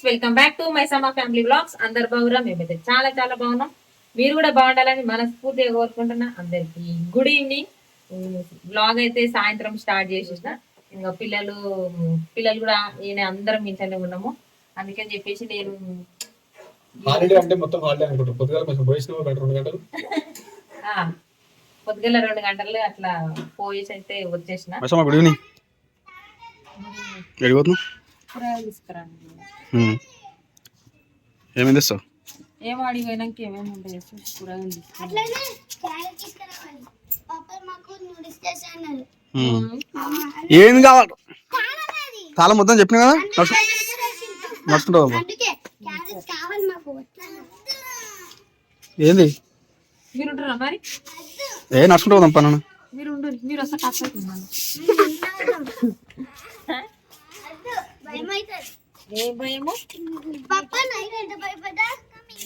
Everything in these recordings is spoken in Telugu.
Friends welcome back to my summer family blogs. అందరు బాగురా? మేమైతే చాలా చాలా బాగున్నాం. మీరు కూడా బాగుండాలని మనస్ఫూర్తిగా కోరుకుంటున్నా అందరికి. గుడ్ ఈవినింగ్ బ్లాగ్ అయితే సాయంత్రం స్టార్ట్ చేసేసిన. ఇంకా పిల్లలు పిల్లలు కూడా ఈయన అందరం ఇంట్లోనే ఉన్నాము. అందుకని చెప్పేసి నేను హాలిడే అంటే మొత్తం హాలిడే అనుకుంటారు పొద్దుగాల కొంచెం రెండు గంటలు? ఆ, పొద్దుగల రెండు గంటలు అట్లా పోయేసి అయితే వచ్చేసిన. గుడ్ ఈవినింగ్ కూరగాయలు తీసుకురండి ఏమేమి తెస్తావు? ఏం అడిగి పోయినాక ఏమేమి ఉంటాయి కూరగాయలు తీసుకురండి కావాలి. తాళం మొత్తం చెప్పిన కదా? నడుచు నడుచుకుంటావు? ఏంది? మీరు? ఉంటారా మరి ఏ నడుచుకుంటావు అమ్మా పన్ను మీరు మీరు వస్తే ఏం భయము?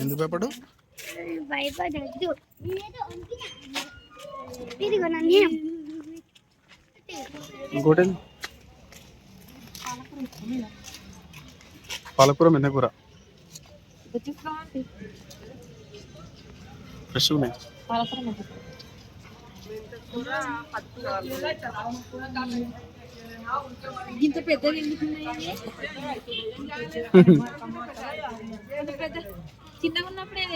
ఎందుకు భయపడు? భయపడద్దు. ఇంకోటి? పాలకూర తీసుకోండి ఫ్రెష్ ఉన్నాయి. పాలకూర. ఇంత పెద్దది ఎందుకు పెద్ద చిన్నగా ఉన్నప్పుడే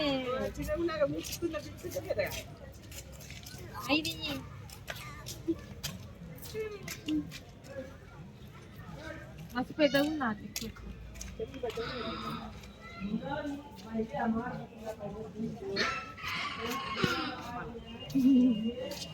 ఐదు మస్తు పెద్దగా ఉన్నది సీరియల్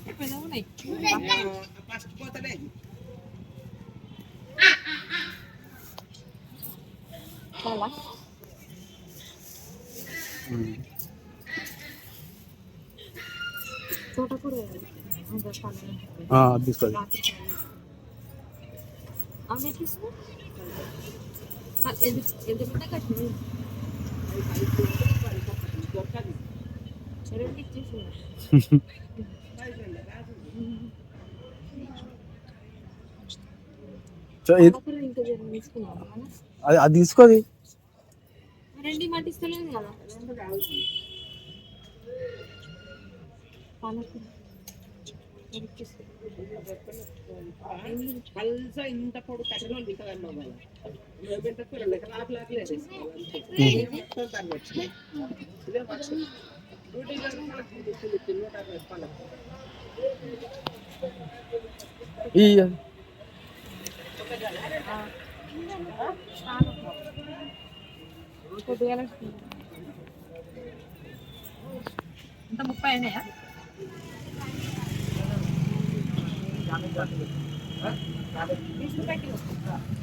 కూడా మస్తు పెద్దగా ఉన్నాయి చాలా ఉమ్. తోటకూర ఇంకా పల్లె. ఆ, అది తీసుకోవాలి రాత్రి పల్లె. అవి ఎట్లిస్తున్నావు? ఆ, ఎంత- ఎంత పెద్ద కట్టినావు? చెరువుకి ఇచ్చేసి చ- ఇది- తోటకూర ఇంకా జర తీసుకున్నావా అది అది తీసుకోది ఈ ఇంత ముప్పై అయినాయా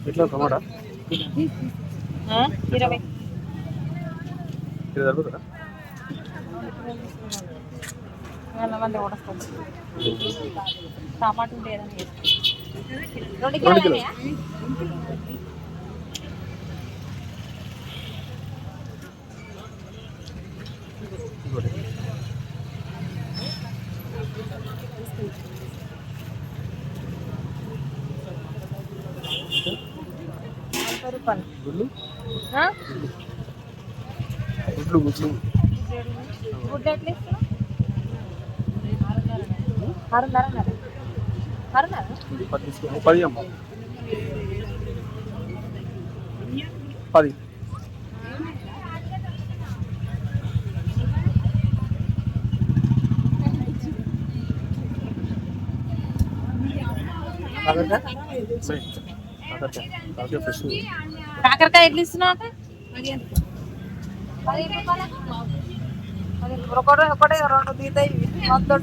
ఎట్లా టమాటా ఇరవై ఇది జరుగుతుందా వంద కూడా టమాటా ఉంటే ఏదైనా. రెండు రూపాయలు గుడ్లు? గుడ్లు గుడ్లు. గుడ్డు ఎట్లా ఇస్తున్నావు? ఆరున్నర పది అమ్మ పది. కాకరకాయ? ఎట్లా ఇస్తున్నావు? పదిహేను రూపాయలకు? ఒకటి ఒకటి రెండు తీతాయి. ఇవ్వచ్చుగా?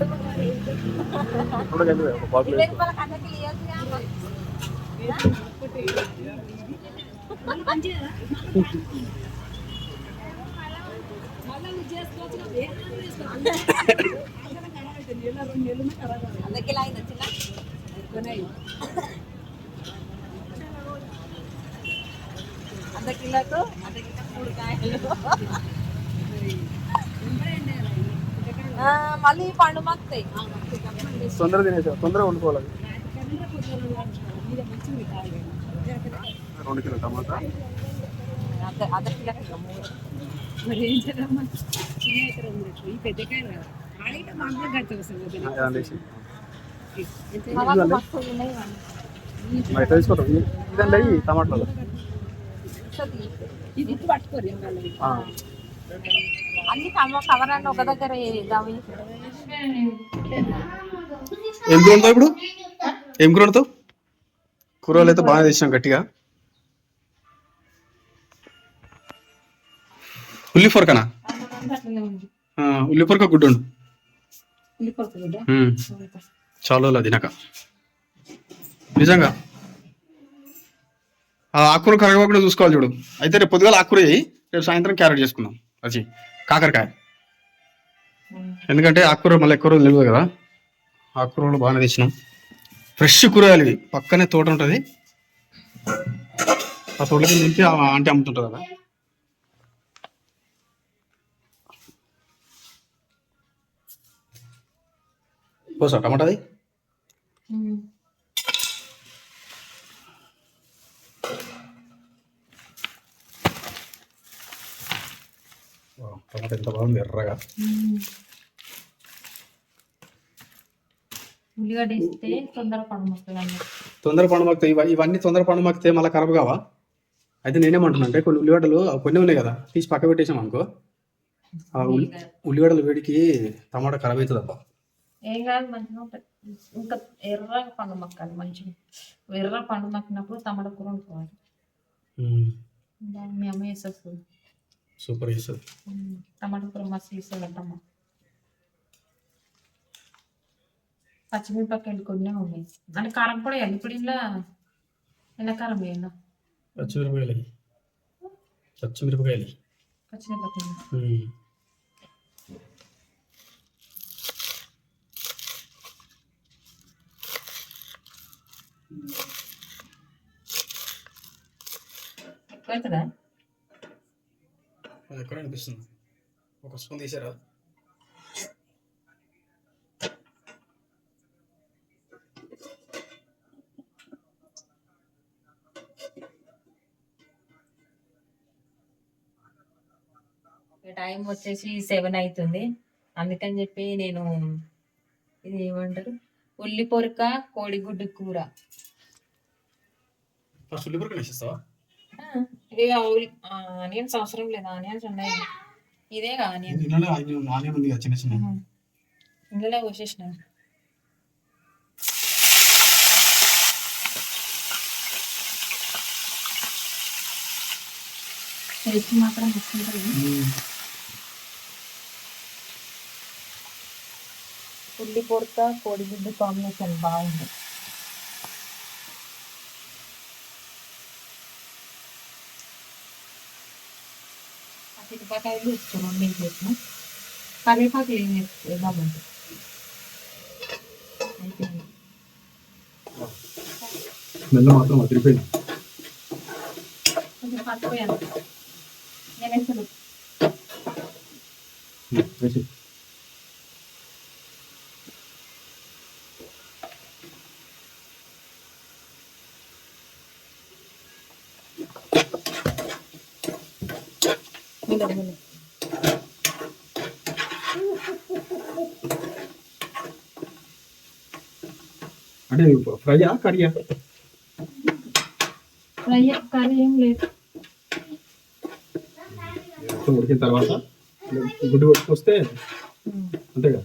అందుకే లాగింది వచ్చిన అర్ధ కిలోకు అర్ధ కిలో మూడు కాయలు ఆ, మళ్ళీ పండు మక్కుతాయి తొందరగా తినేసా తొందరగా వండుకోవాలి రెండు కిలో టమాటా. అర్ధ కిలో మరి ఏం చేద్దామా చిన్న ఈ పెద్దకాయ ఆడితే వస్తుంది ఇదండి అయ్యి టమాటాలు. ఇది పట్టుకోరు. అన్ని కవర్ అన్న ఒక దగ్గర ఏం కూర ఇప్పుడు? ఏం కూర వండుతావు? కూరలు అయితే బాగా తెచ్చినాం గట్టిగా. ఉల్లి పొరకనా ఉల్లి పొరక గుడ్డు చాలా రోజులు తినక. నిజంగా? ఆ ఆకుకూర కరగకుండా చూసుకోవాలి చూడు. అయితే రేపు పొద్దుగాల ఆకుకూర రేపు సాయంత్రం క్యారెట్ చేసుకుందాం. వచ్చి కాకరకాయ. ఎందుకంటే ఆకుకూర మళ్ళీ ఎక్కువ రోజులు నిలవదు కదా. ఆకుకూరలు బాగానే తెచ్చినాం ఫ్రెష్ కూరగాయలు ఇవి. పక్కనే తోట ఉంటుంది. ఆ తోటకి నింపి ఆ ఆంటీ అమ్ముతుంటుంది కదా. పోసా టమాటాది? టమాటా ఎంత బాగుంది ఎర్రగా ఉల్లిగడ్డ తొందర పండు తొందర ఇవన్నీ తొందర పండు మాకితే మళ్ళీ ఖరాబ్ కావా? అయితే నేనేమంటున్నా అంటే కొన్ని ఉల్లిగడ్డలు కొన్ని ఉన్నాయి కదా తీసి పక్క పెట్టేసాం అనుకో. ఆ ఉల్లిగడ్డల వేడికి టమాటా ఖరాబ్ అవుతుంది అబ్బా ఏం కాదు మంచిగా ఇంకా ఎర్ర పండు మక్కాలి మంచిగా. ఎర్ర పండు మక్కినప్పుడు టమాటా కూర వండుకోవాలి. దాన్ని మీ అమ్మ వేసేస్తుంది సూపర్ చేస్తుంది టమాటా కూర మస్తు వేస్తుంది అత్తమ్మ పచ్చిమిరపకాయలు కొన్ని ఉన్నాయి అంటే కారం కూడా వేయాలి ఇప్పుడు ఇలా ఎలా కారం వేయాలి పచ్చిమిరపకాయలు పచ్చిమిరపకాయలు పచ్చిమిరపకాయలు ఉమ్. ఎక్కువ అవుతుందా అది ఎక్కడ అనిపిస్తుంది ఒక స్పూన్ తీసారా? టైం వచ్చేసి సెవెన్ అవుతుంది అందుకని చెప్పి నేను ఇది ఏమంటారు? ఉల్లి పొరక కోడిగుడ్డు కూర. ఫస్ట్ ఉల్లిపొరకలు వేసేస్తావా ఆనియన్స్ అవసరం లేదు. ఆనియన్స్ ఉన్నాయి. ఇదే ఆనియన్. ఇందులో ఆనియన్ ఉంది చిన్న చిన్న. ఇందులో పోసేసిన టేస్ట్ మాత్రం వస్తుంటుంది ఉల్లి పొరక కోడిగుడ్డు కాంబినేషన్ బాగుంది. పచ్చిమిరపకాయలు ఇస్తాను నేను చేసిన కరివేపాకు ఏం వేద్దామంటే అయిపోయింది స్మెల్ మాత్రం అదిరిపోయింది కొంచెం పచ్చిపోయాను నేను వేసాను మెల్లగా. అంటే ఫ్రైయా కర్రీయా ఫ్రై కర్రీ ఏం లేదు. ఉడికిన తర్వాత గుడ్డు కొట్టుకొస్తే అంతేగా.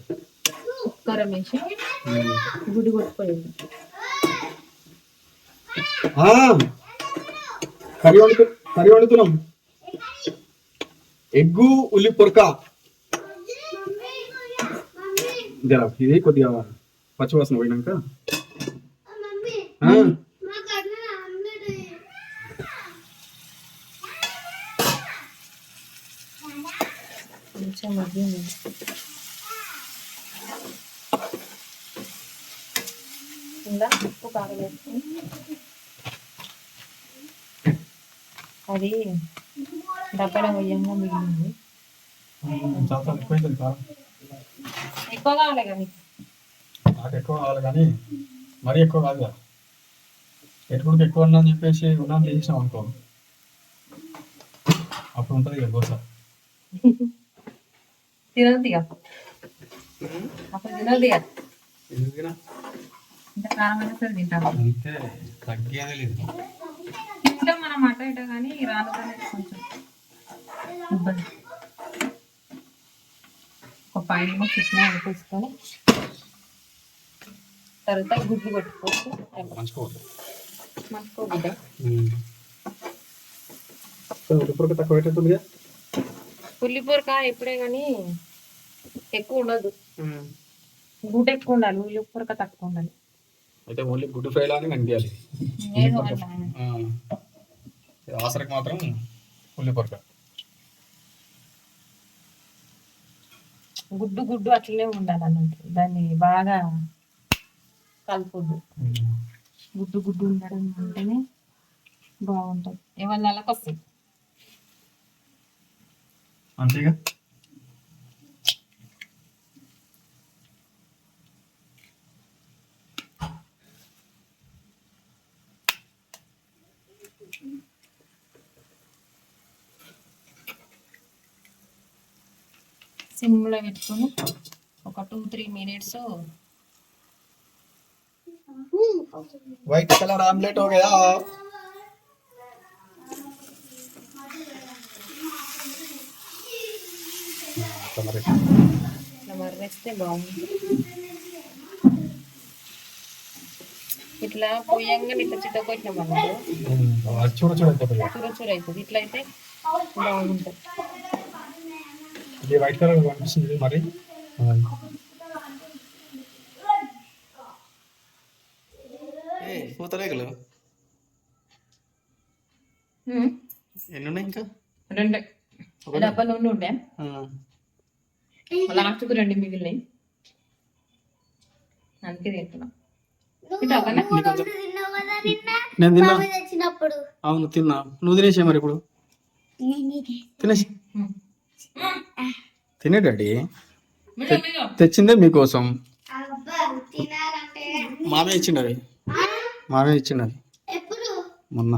కారం వేసి గుడ్డు కొట్టుకోలేదు కర్రీ వండుతు కర్రీ వండుతున్నాం. ఎగ్గు ఉల్లి పొరక జరా ఇది కొద్దిగా పచ్చివాసన పోయినాక ఉప్పు కాగలేదు అది డబ్బలో వేయంగా మిగిలింది ఎక్కువ కావాలి మీకు నాకు ఎక్కువ కావాలి కానీ మరీ ఎక్కువ కాదు కదా ఎటుకుడికి ఎక్కువ ఉన్నా అని చెప్పేసి ఉన్నాను చేసినాం అనుకో. అప్పుడు ఉంటుంది కదా దోశ. తినదు ఇక. అప్పుడు తినదు ఇక. ఇంత కారం అయినా సరే తింటాం. అంతే తగ్గేదే లేదు. తింటాం మనం అట ఇట కానీ రానుగానే కొంచెం. ఒక ఫైవ్ మినిట్స్ ఇచ్చిన ఉడిపించుకొని తర్వాత గుడ్లు కొట్టుకోవచ్చు ఇప్పుడు తక్కువ పెట్టేస్తుందిగా పుల్లిపూరక ఎప్పుడే కానీ ఎక్కువ ఉండదు. గుడ్డ ఎక్కువ ఉండాలి. ఉల్లిపూరక తక్కువ ఉండాలి. అయితే ఓన్లీ గుడ్డు ఫ్రై లానే కనిపించాలి ఆసరకు మాత్రం ఉల్లి గుడ్డు గుడ్డు అట్లనే ఉండాలి అన్నట్టు దాన్ని బాగా కలుపుద్దు గుడ్డు గుడ్డు ఉండడం అంటేనే బాగుంటుంది. ఏమన్నా నెలకు వస్తుంది అంతేగా? సిమ్లో పెట్టుకొని ఒక two three minutes white colour omelette हो गया ఇట్లా మర్రేస్తే బాగుంది ఇట్లా పొయ్యంగా ఇట్లా చిత్తకొచ్చినాం అనుకో చూడ చూడ అయిపోతుంది చూర చూర అవుతుంది ఇట్లా అయితే బాగుంటుంది ఇది వైట్ కలర్ కనిపిస్తుంది మరి పూతరేకులు? ఎన్ని ఉన్నాయి ఇంకా? రెండే డబ్బా నుండి ఉండే లాస్ట్కు రెండు మిగిలినాయి. అందుకే తింటున్నా. నేను తిన్నా. అవును తిన్నా. నువ్వు తినేసే మరి ఇప్పుడు. తినేసి తినే డాడీ? తెచ్చిందే మీకోసం. మామే ఇచ్చిండవి మామే ఇచ్చిండవి ఎప్పుడు? మొన్న.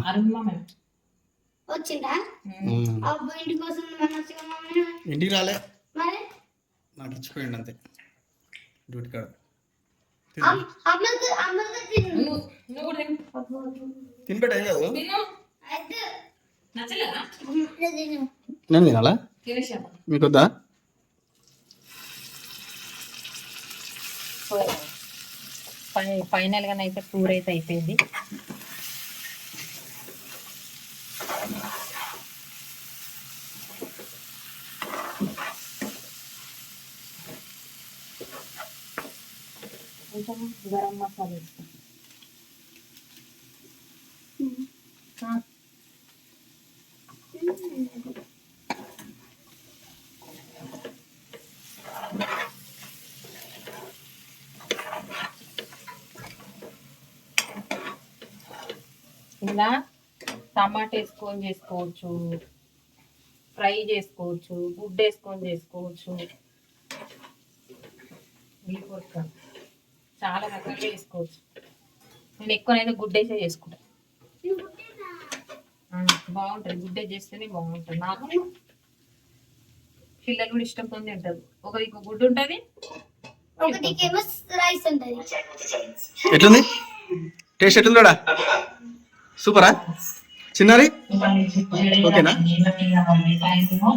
ఇంటికి రాలే. నాకు ఇచ్చిపోయిండు అంతే. డ్యూటీ కాడ అమ్- అమ్మకు అమ్మకు తిను. నువ్వు నువ్వు కూడా తిను. తినిపెట్ట ఏం కాదు. తిను. అయితే. నచ్చలేదా? ఇప్పుడే తిను. నేను తినాలా? మీకు వద్దా ఫైనల్గా అయితే టూర్ అయితే అయిపోయింది. కొంచెం గరం మసాలా వేస్తాం ఇలా టమాటా వేసుకొని చేసుకోవచ్చు ఫ్రై చేసుకోవచ్చు గుడ్డు వేసుకొని చేసుకోవచ్చు. ఉల్లిపొరక చాలా రకాలుగా చేసుకోవచ్చు నేను ఎక్కువనైతే గుడ్డేసే చేసుకుంటా. బాగుంటుంది. గుడ్డే చేస్తేనే బాగుంటుంది. నాకు పిల్లలు కూడా ఇష్టంతో తింటారు. ఒక ఇంకో గుడ్డు ఉంటుంది ఒకటికేమో రైస్ ఉంటది. ఎట్లుంది? టేస్ట్ ఎట్లుందా సూపరా? చిన్నారి? ఓకేనా? సాయంత్రం